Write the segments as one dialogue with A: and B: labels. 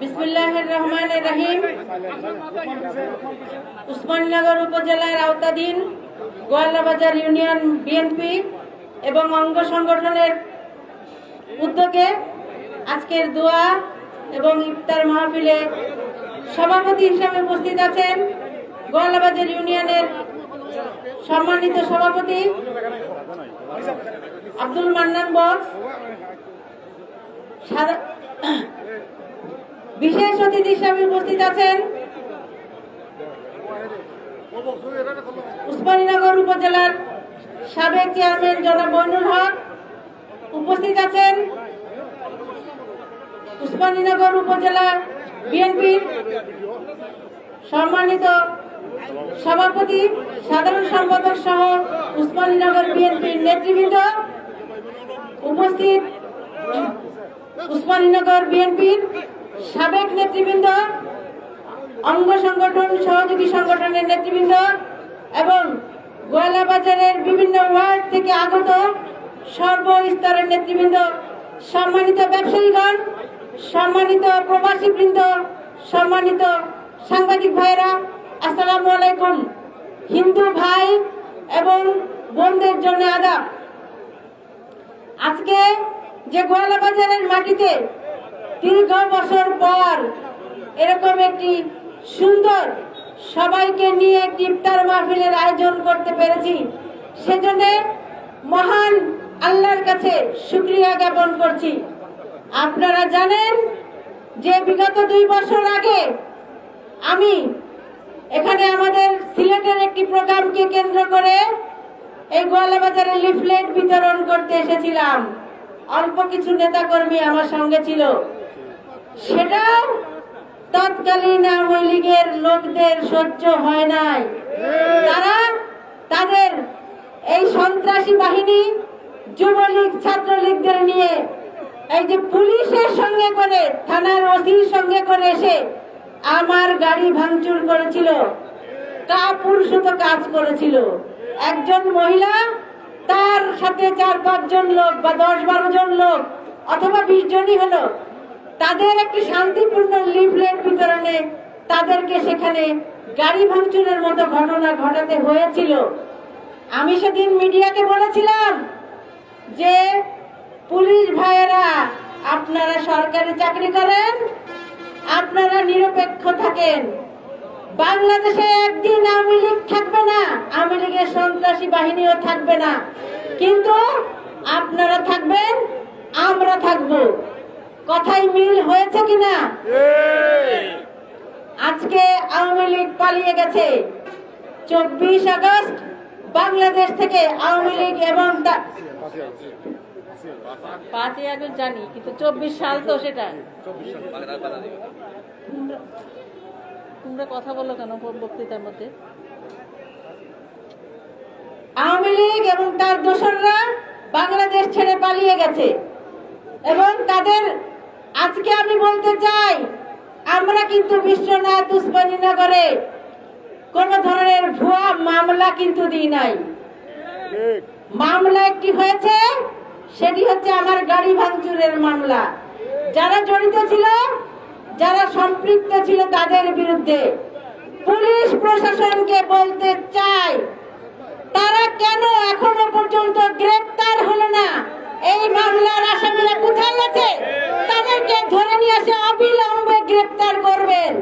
A: বিসমিল্লাহির রহমানির রহিম। উসমানীনগর উপজেলার আওতাধীন গোয়ালাবাজার ইউনিয়ন বিএনপি এবং অঙ্গ সংগঠনের উদ্যোগে আজকের দোয়া এবং ইফতার মাহফিলে সভাপতি হিসাবে উপস্থিত আছেন গোয়ালাবাজার ইউনিয়নের সম্মানিত সভাপতি আব্দুল মান্নান বক্স বিশেষ অতিথি হিসাবে উপস্থিত আছেন উসমানীনগর উপজেলার সাবেক চেয়ারম্যান জনাব বৈনুল হক। উপস্থিত আছেন উসমানীনগর উপজেলা বিএনপির সম্মানিত সভাপতি, সাধারণ সম্পাদক সহ উসমানীনগর বিএনপির নেতৃবৃন্দ। উপস্থিত উসমানীনগর বিএনপির সাবেক নেতৃবৃন্দ, অঙ্গ সংগঠন, সহযোগী সংগঠনের নেতৃবৃন্দ এবং গোয়ালা বাজারের বিভিন্ন ওয়ার্ড থেকে আগত সর্বস্তরের নেতৃবৃন্দ, সম্মানিত ব্যবসায়ীগণ, সম্মানিত প্রবাসীবৃন্দ, সম্মানিত সাংবাদিক ভাইরা আসসালামু আলাইকুম। হিন্দু ভাই এবং বোনদের জন্য আদাব। আজকে যে গোয়ালা বাজারের মাটিতে দীর্ঘ বছর পর এরকম একটি সুন্দর সবাইকে নিয়ে একটি মাহফিলের আয়োজন করতে পেরেছি, সেজন্য মহান আল্লাহর কাছে শুক্রিয়া জ্ঞাপন করছি। আপনারা জানেন যে বিগত দুই বছর আগে আমি এখানে আমাদের সিলেটের একটি প্রোগ্রামকে কেন্দ্র করে এই গোয়ালা বাজারে লিফলেট বিতরণ করতে এসেছিলাম। অল্প কিছু নেতাকর্মী আমার সঙ্গে ছিল। সেটাও তৎকালীন আওয়ামী লীগের লোকদের সহ্য হয় নাই। তারা তাদের এই সন্ত্রাসী বাহিনী, যুবলীগ, ছাত্রলীগদের নিয়ে এই যে পুলিশের সঙ্গে করে, থানার ওসির সঙ্গে করে এসে আমার গাড়ি ভাঙচুর করেছিল। কাপুরুষত কাজ করেছিল। একজন মহিলা তার সাথে চার পাঁচজন লোক বা দশ, বারো জন লোক অথবা বিশ জনই হলো, তাদের একটি শান্তিপূর্ণ লিফলেট বিতরণে তাদেরকে সেখানে গাড়ি ভাঙচুরের মতো ঘটনা ঘটাতে হয়েছিল। আমি সেদিন মিডিয়াকে বলেছিলাম যে, পুলিশ ভাইয়েরা, আপনারা সরকারি চাকরি করেন, আপনারা নিরপেক্ষ থাকেন। বাংলাদেশে একদিন আওয়ামী লীগ থাকবে না আওয়ামী লীগের সন্ত্রাসী বাহিনীও থাকবে না। কিন্তু আপনারা থাকবেন আমরা থাকব। কথাই মিল হয়েছে কিনা আজকে আওয়ামী লীগ পালিয়ে গেছে। চব্বিশ আগস্ট বাংলাদেশ থেকে আওয়ামী লীগ এবং পাঁচই আগস্ট জানি কিন্তু চব্বিশ সাল তো সেটা। তোমরা- কথা বলো কেন বক্তৃতার মধ্যে? আওয়ামী লীগ এবং তার দোসররা বাংলাদেশ ছেড়ে পালিয়ে গেছে। এবং তাদের আজকে আমি বলতে চাই, আমরা কিন্তু বিশ্বনাথ উসমানীনগরে কোন ধরনের ভুয়া মামলা কিন্তু দিই নাই। মামলা একটি হয়েছে, সেটি হচ্ছে আমার গাড়ি ভাঙচুরের মামলা। যারা জড়িত ছিল যারা সম্পৃক্ত ছিল তাদের বিরুদ্ধে পুলিশ প্রশাসনকে বলতে চাই। তারা কেন এখনও পর্যন্ত গ্রেপ্তার হলো না? এই মামলার আসামিরা কোথায় আছে? তাদেরকে ধরে নিয়ে এসে অবিলম্বে গ্রেপ্তার করবেন।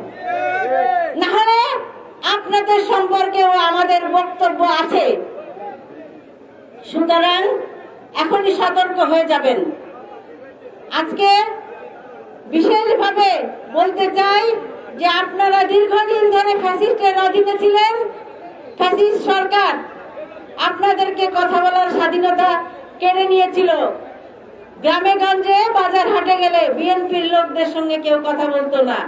A: না হলে আপনাদের সম্পর্কেও আমাদের বক্তব্য আছে। সুতরাং এখনই সতর্ক হয়ে যাবেন। আজকে বিশেষভাবে বলতে চাই যে আপনারা দীর্ঘদিন ধরে ফ্যাসিস্টের অধীনে ছিলেন, ফ্যাসিস্ট সরকার আপনাদেরকে কথা বলার স্বাধীনতা কেড়ে নিয়েছিল। গ্রামে গঞ্জে বাজার হাটে গেলে বিএনপির লোকদের সঙ্গে কেউ কথা বলতো না।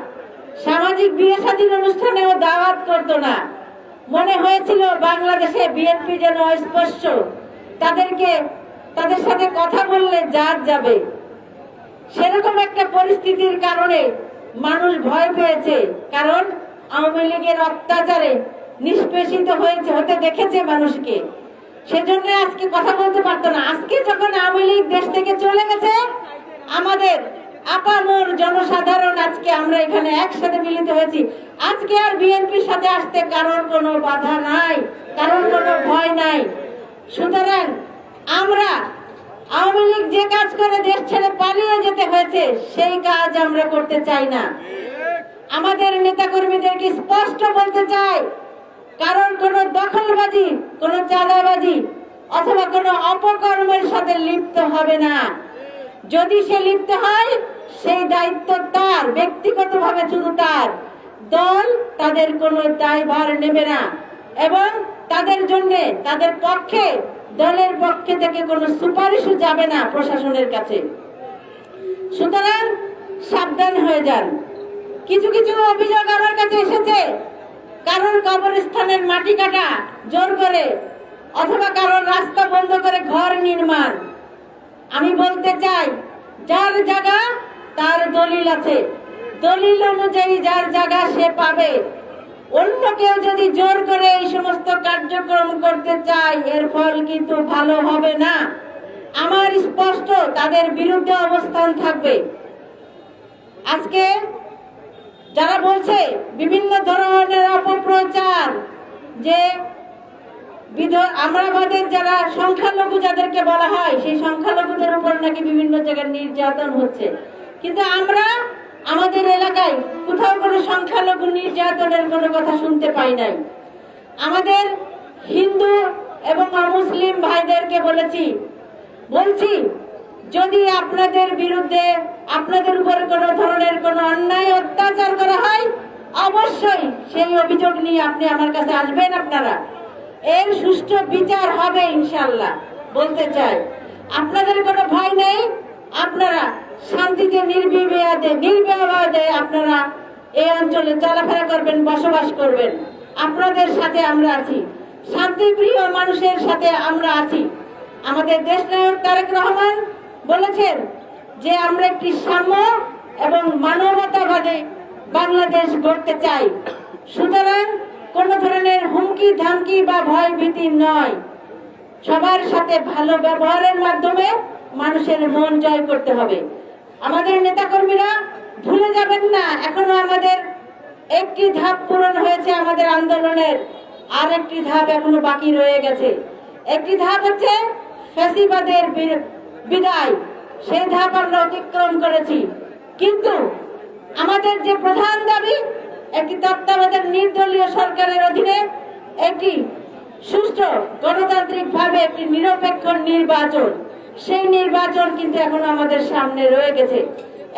A: সামাজিক বিয়ে শাদীর অনুষ্ঠানেও দাওয়াত করতো না। মনে হয়েছিল বাংলাদেশে বিএনপি যেন অস্পষ্ট। তাদেরকে, তাদের সাথে কথা বললে জাত যাবে। সেরকম একটা পরিস্থিতির কারণে মানুষ ভয় পেয়েছে। কারণ আওয়ামী লীগের অত্যাচারে নিষ্পেষিত হয়েছে, হতে দেখেছে মানুষকে। সেজন্য আজকে কথা বলতে পারতো না। আজকে যখন আওয়ামী লীগ দেশ থেকে চলে গেছে, আমাদের আপামর জনসাধারণ আজকে আমরা এখানে একসাথে মিলিত হয়েছি। আজকে আর বিএনপির সাথে আসতে কারোর কোনো বাধা নাই, কারোর কোনো ভয় নাই। সুতরাং আমরা আওয়ামী লীগ যে কাজ করে দেশ ছেড়ে পালিয়ে যেতে হয়েছে, সেই কাজ আমরা করতে চাই না। আমাদের নেতাকর্মীদেরকে স্পষ্ট বলতে চাই? কারণ কোন দখলবাজি, কোন চাঁদাবাজি, অথবা কোন অপকর্মের সাথে লিপ্ত হবে না। যদি সে লিপ্ত হয়, সেই দায়িত্ব তার, ব্যক্তিগতভাবে শুধু তার। দল তাদের কোনো দায়ভার নেবে না, এবং তাদের জন্য, তাদের পক্ষে দলের পক্ষে থেকে কোনো সুপারিশও যাবে না প্রশাসনের কাছে। সুতরাং সাবধান হয়ে যান। কিছু কিছু অভিযোগ আমার কাছে এসেছে। কারোর কবরস্থানের মাটি কাটা, জোর করে, অথবা কারোর রাস্তা বন্ধ করে ঘর নির্মাণ। আমি বলতে চাই, যার জায়গা তার দলিল আছে। দলিল অনুযায়ী যার জায়গা সে পাবে। অন্য কেউ যদি জোর করে এই সমস্ত কার্যক্রম করতে চায়, এর ফল কিন্তু ভালো হবে না। আমার স্পষ্ট, তাদের বিরুদ্ধে অবস্থান থাকবে। আজকে যারা বলছে, বিভিন্ন ধরনের অপপ্রচার, যে আমরাবাদের যারা সংখ্যালঘু যাদেরকে বলা হয়, সেই সংখ্যালঘুদের উপর নাকি বিভিন্ন জায়গায় নির্যাতন হচ্ছে। কিন্তু আমরা আমাদের এলাকায় কোথাও কোনো সংখ্যালঘু নির্যাতনের কোনো কথা শুনতে পাই নাই। আমাদের হিন্দু এবং অমুসলিম ভাইদেরকে বলেছি, বলছি, যদি আপনাদের বিরুদ্ধে আপনাদের উপরে কোনো ধরনের কোনো অন্যায় অত্যাচার করা হয়, অবশ্যই সেই অভিযোগ নিয়ে আপনি আমার কাছে আসবেন আপনারা। এর সুষ্ঠু বিচার হবে ইনশাল্লাহ বলতে চাই। আপনাদের কোনো ভয় নেই? আপনারা শান্তিতে নির্বিবাদে নির্বিবাদে আপনারা এই অঞ্চলে চলাফেরা করবেন, বসবাস করবেন। আপনাদের সাথে আমরা আছি। শান্তিপ্রিয় মানুষের সাথে আমরা আছি। আমাদের দেশ নায়ক তারেক রহমান বলেছেন যে, আমরা একটি সাম্য এবং মানবতাবাদে বাংলাদেশ গড়তে চাই। সুতরাং কোন ধরনের হুমকি, ধামকি বা ভয় ভীতি নয়। সবার সাথে ভালো ব্যবহারের মাধ্যমে মানুষের মন জয় করতে হবে। আমাদের নেতাকর্মীরা ভুলে যাবেন না, এখনও আমাদের একটি ধাপ পূরণ হয়েছে আমাদের আন্দোলনের আর একটি ধাপ এখনও বাকি রয়ে গেছে। একটি ধাপ হচ্ছে ফ্যাসিবাদের বিদায়, সেই ধাপ আমরা অতিক্রম করেছি। কিন্তু আমাদের যে প্রধান দাবি, একটি তত্ত্বাবধায়ক নির্দলীয় সরকারের অধীনে একটি সুষ্ঠু গণতান্ত্রিকভাবে একটি নিরপেক্ষ নির্বাচন। সেই নির্বাচন কিন্তু এখন আমাদের সামনে রয়ে গেছে।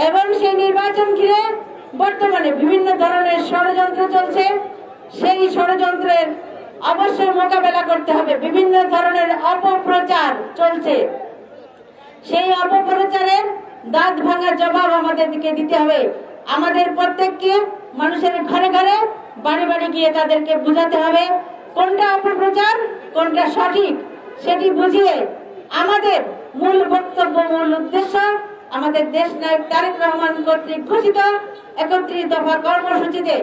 A: এবং সেই নির্বাচন ঘিরে বর্তমানে বিভিন্ন ধরনের ষড়যন্ত্র চলছে। সেই ষড়যন্ত্রের অবশ্যই মোকাবেলা করতে হবে। বিভিন্ন ধরনের অপপ্রচার চলছে। সেই অপপ্রচারের দাঁত ভাঙা জবাব আমাদেরকে দিতে হবে। আমাদের প্রত্যেককে মানুষের ঘরে ঘরে বাড়ি বাড়ি গিয়ে তাদেরকে বুঝাতে হবে, কোনটা অপপ্রচার, কোনটা সঠিক, সেটি বুঝিয়ে আমাদের মূল বক্তব্য, মূল উদ্দেশ্য আমাদের দেশ নায়ক তারেক রহমান কর্তৃক ঘোষিত একত্রিশ দফা কর্মসূচিতে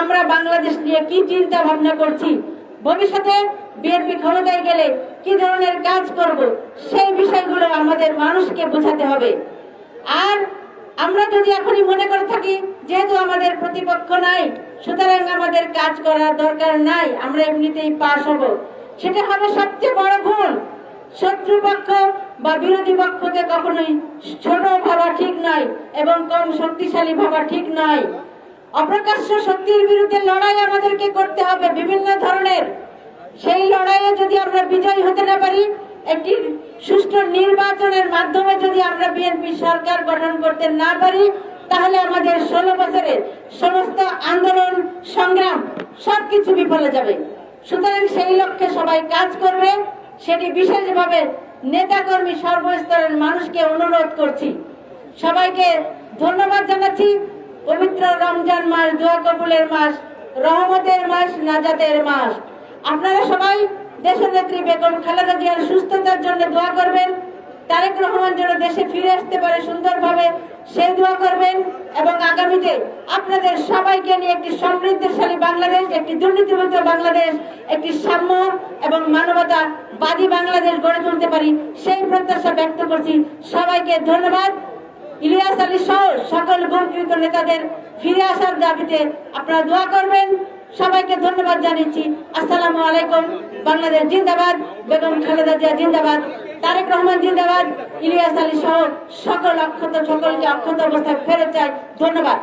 A: আমরা বাংলাদেশ নিয়ে কি চিন্তা ভাবনা করছি? ভবিষ্যতে বিএনপি ক্ষমতায় গেলে কি ধরনের কাজ করব? সেই বিষয়গুলো আমাদের মানুষকে বোঝাতে হবে। আর আমরা যদি এখনই মনে করে থাকি, যেহেতু আমাদের প্রতিপক্ষ নাই, সুতরাং আমাদের কাজ করার দরকার নাই, আমরা এমনিতেই পাশ হব। সেটা হবে সবচেয়ে বড় ভুল। শত্রুপক্ষ বা বিরোধী পক্ষকে কখনোই ছোট ভাবা ঠিক নয় এবং কম শক্তিশালী ভাবা ঠিক নয় অপ্রকাশ্য শক্তির বিরুদ্ধে লড়াই আমাদেরকে করতে হবে বিভিন্ন ধরনের। সেই লড়াইয়ে যদি আমরা বিজয়ী হতে না পারি, একটি সুষ্ঠু নির্বাচনের মাধ্যমে যদি আমরা বিএনপি সরকার গঠন করতে না পারি, তাহলে আমাদের ষোলো বছরের সমস্ত আন্দোলন, সংগ্রাম সবকিছু বিফলে যাবে। সুতরাং সেই লক্ষ্যে সবাই কাজ করবে। সেটি বিশেষভাবে নেতাকর্মী সর্বস্তরের মানুষকে অনুরোধ করছি। সবাইকে ধন্যবাদ জানাচ্ছি। পবিত্র রমজান মাস, দোয়া কবুলের মাস, রহমতের মাস, নাজাতের মাস। আপনারা সবাই দেশনেত্রী বেগম খালেদা জিয়ার সুস্থতার জন্য দোয়া করবেন। তারেক রহমান যেন দেশে ফিরে আসতে পারে সুন্দরভাবে সেই দোয়া করবেন এবং আগামীতে আপনাদের সবাইকে নিয়ে একটি সমৃদ্ধশালী বাংলাদেশ, একটি দুর্নীতিমুক্ত বাংলাদেশ, একটি সাম্য এবং মানবতা বাদী বাংলাদেশ গড়ে তুলতে পারি, সেই প্রত্যাশা ব্যক্ত করছি। সবাইকে ধন্যবাদ। ইলিয়াস আলী সহ সকল বঞ্চিত নেতাদের ফিরে আসার দাবিতে আপনারা দোয়া করবেন। সবাইকে ধন্যবাদ জানিয়েছি। আসসালামু আলাইকুম। বাংলাদেশ জিন্দাবাদ। বেগম খালেদা জিয়া জিন্দাবাদ। তারেক রহমান জিন্দাবাদ ইলিয়াস আলী সহ সকল অক্ষত সকলকে অক্ষত অবস্থায় ফেরত চাই। ধন্যবাদ।